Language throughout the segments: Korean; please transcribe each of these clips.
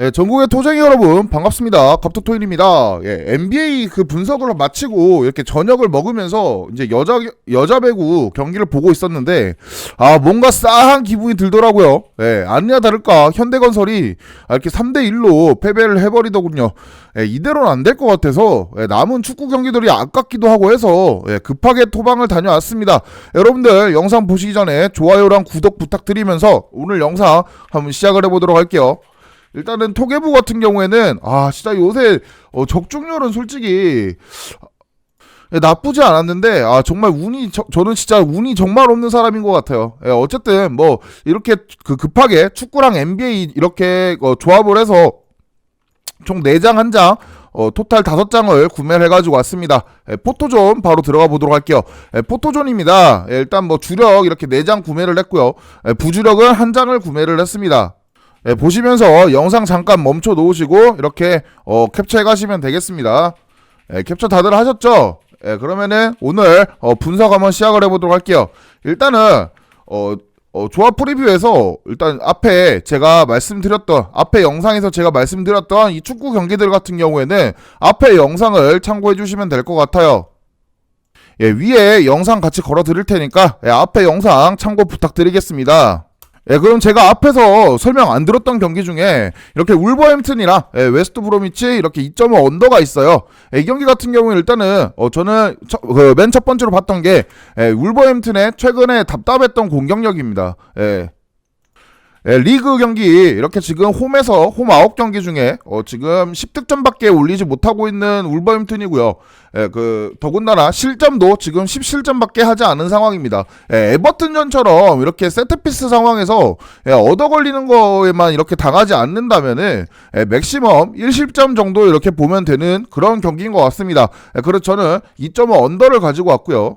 예, 전국의 토쟁이 여러분 반갑습니다. 갑토토인입니다. 예, NBA 그 분석을 마치고 이렇게 저녁을 먹으면서 이제 여자 여자 배구 경기를 보고 있었는데 아 뭔가 싸한 기분이 들더라고요. 예, 아니나 다를까 현대건설이 아, 이렇게 3대 1로 패배를 해버리더군요. 예, 이대로는 안 될 것 같아서 예, 남은 축구 경기들이 아깝기도 하고 해서 예, 급하게 토방을 다녀왔습니다. 여러분들 영상 보시기 전에 좋아요랑 구독 부탁드리면서 오늘 영상 한번 시작을 해보도록 할게요. 일단은 토개부 같은 경우에는 아 진짜 요새 어, 적중률은 솔직히 예, 나쁘지 않았는데 아 정말 운이 저, 저는 진짜 운이 정말 없는 사람인 것 같아요. 예, 어쨌든 뭐 이렇게 그 급하게 축구랑 NBA 이렇게 어, 조합을 해서 총 4장 한 장, 어, 토탈 5장을 구매를 해가지고 왔습니다. 예, 포토존 바로 들어가 보도록 할게요. 예, 포토존입니다. 예, 일단 뭐 주력 이렇게 4장 구매를 했고요. 예, 부주력은 한 장을 구매를 했습니다. 예, 보시면서 영상 잠깐 멈춰 놓으시고 이렇게 어, 캡처해 가시면 되겠습니다. 예, 캡처 다들 하셨죠? 예, 그러면은 오늘 어, 분석 한번 시작을 해보도록 할게요. 일단은 어, 어, 조합 프리뷰에서 일단 앞에 제가 말씀드렸던 앞에 영상에서 제가 말씀드렸던 이 축구 경기들 같은 경우에는 앞에 영상을 참고해 주시면 될 것 같아요. 예, 위에 영상 같이 걸어 드릴 테니까 예, 앞에 영상 참고 부탁드리겠습니다. 예, 그럼 제가 앞에서 설명 안 들었던 경기 중에 이렇게 울버햄튼이랑 예, 웨스트 브로미치 이렇게 2.5 언더가 있어요. 예, 이 경기 같은 경우는 일단은 어, 저는 그맨첫 번째로 봤던 게 예, 울버햄튼의 최근에 답답했던 공격력입니다. 예. 예, 리그 경기 이렇게 지금 홈에서 홈 9경기 중에 어, 지금 10득점밖에 올리지 못하고 있는 울버햄튼이고요. 예, 그 더군다나 실점도 지금 17점밖에 하지 않은 상황입니다. 예, 에버튼전처럼 이렇게 세트피스 상황에서 예, 얻어 걸리는 거에만 이렇게 당하지 않는다면은 예, 맥시멈 1실점 정도 이렇게 보면 되는 그런 경기인 것 같습니다. 예, 그래서 저는 2.5 언더를 가지고 왔고요.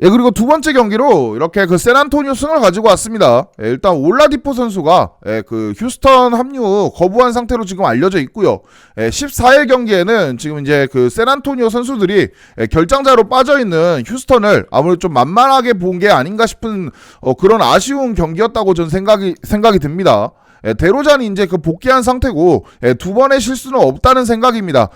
예, 그리고 두 번째 경기로 이렇게 그 샌안토니오 승을 가지고 왔습니다. 예, 일단 올라디포 선수가 예, 그 휴스턴 합류 거부한 상태로 지금 알려져 있고요. 예, 14일 경기에는 지금 이제 그 샌안토니오 선수들이 예, 결장자로 빠져 있는 휴스턴을 아무래도 좀 만만하게 본 게 아닌가 싶은 어, 그런 아쉬운 경기였다고 저는 생각이 생각이 듭니다. 예, 데로잔이 이제 그 복귀한 상태고 예, 두 번의 실수는 없다는 생각입니다.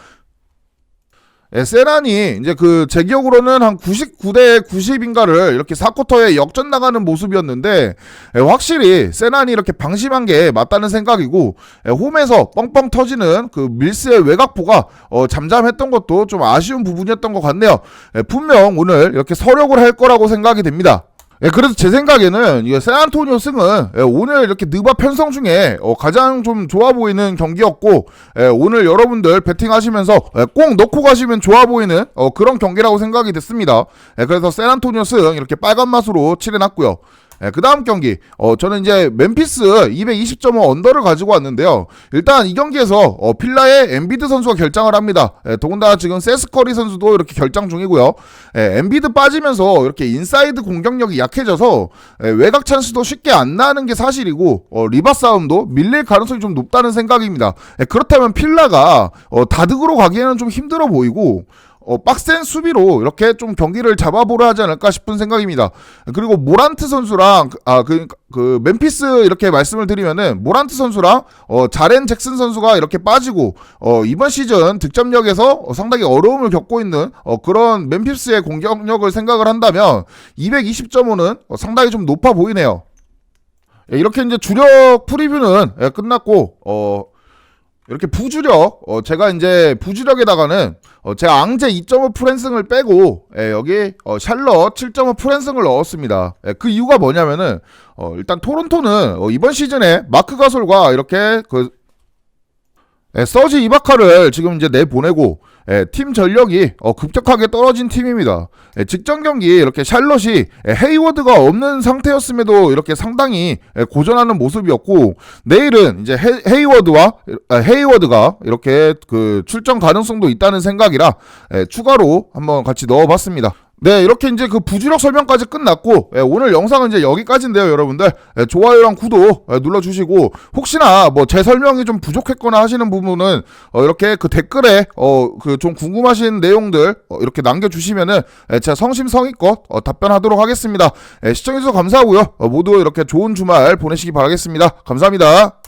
예, 세란이 이제 그 제 기억으로는 한 99대 90인가를 이렇게 4쿼터에 역전 나가는 모습이었는데 예, 확실히 세란이 이렇게 방심한 게 맞다는 생각이고 예, 홈에서 뻥뻥 터지는 그 밀스의 외곽포가 어, 잠잠했던 것도 좀 아쉬운 부분이었던 것 같네요. 예, 분명 오늘 이렇게 서력을 할 거라고 생각이 됩니다. 예, 그래서 제 생각에는 이 샌안토니오 승은 예, 오늘 이렇게 느바 편성 중에 어, 가장 좀 좋아 보이는 경기였고 예, 오늘 여러분들 배팅하시면서 예, 꼭 넣고 가시면 좋아 보이는 어, 그런 경기라고 생각이 됐습니다. 예, 그래서 샌안토니오 승 이렇게 빨간 맛으로 칠해놨고요. 예, 그 다음 경기, 어, 저는 이제 멤피스 220.5 언더를 가지고 왔는데요. 일단 이 경기에서 어, 필라의 엠비드 선수가 결장을 합니다. 예, 더군다나 지금 세스커리 선수도 이렇게 결장 중이고요. 예, 엠비드 빠지면서 이렇게 인사이드 공격력이 약해져서 예, 외곽 찬스도 쉽게 안 나는 게 사실이고 어, 리바 싸움도 밀릴 가능성이 좀 높다는 생각입니다. 예, 그렇다면 필라가 어, 다득으로 가기에는 좀 힘들어 보이고 어, 빡센 수비로 이렇게 좀 경기를 잡아보려 하지 않을까 싶은 생각입니다. 그리고 모란트 선수랑 아그 그 멤피스 이렇게 말씀을 드리면은 모란트 선수랑 어 자렌 잭슨 선수가 이렇게 빠지고 어 이번 시즌 득점력에서 어, 상당히 어려움을 겪고 있는 어 그런 멤피스의 공격력을 생각을 한다면 220.5는 어, 상당히 좀 높아 보이네요. 예, 이렇게 이제 주력 프리뷰는 예, 끝났고 어 이렇게 부주력 어 제가 이제 부주력에다가는 어 제가 앙제 2.5 프랜승을 빼고 예, 여기 어 샬럿 7.5 프랜승을 넣었습니다. 예, 그 이유가 뭐냐면은 어 일단 토론토는 어 이번 시즌에 마크 가솔과 이렇게 그 예, 서지 이바카를 지금 이제 내보내고 예, 팀 전력이 어, 급격하게 떨어진 팀입니다. 예, 직전 경기 이렇게 샬럿이 예, 헤이워드가 없는 상태였음에도 이렇게 상당히 예, 고전하는 모습이었고 내일은 이제 헤, 헤이워드와 아, 헤이워드가 이렇게 그 출전 가능성도 있다는 생각이라 예, 추가로 한번 같이 넣어봤습니다. 네, 이렇게 이제 그 부주력 설명까지 끝났고, 예, 오늘 영상은 이제 여기까지인데요, 여러분들. 예, 좋아요랑 구독 예, 눌러주시고, 혹시나 뭐 제 설명이 좀 부족했거나 하시는 부분은, 어, 이렇게 그 댓글에, 어, 그좀 궁금하신 내용들, 어, 이렇게 남겨주시면은, 예, 제가 성심성의껏 어, 답변하도록 하겠습니다. 예, 시청해주셔서 감사하고요. 어, 모두 이렇게 좋은 주말 보내시기 바라겠습니다. 감사합니다.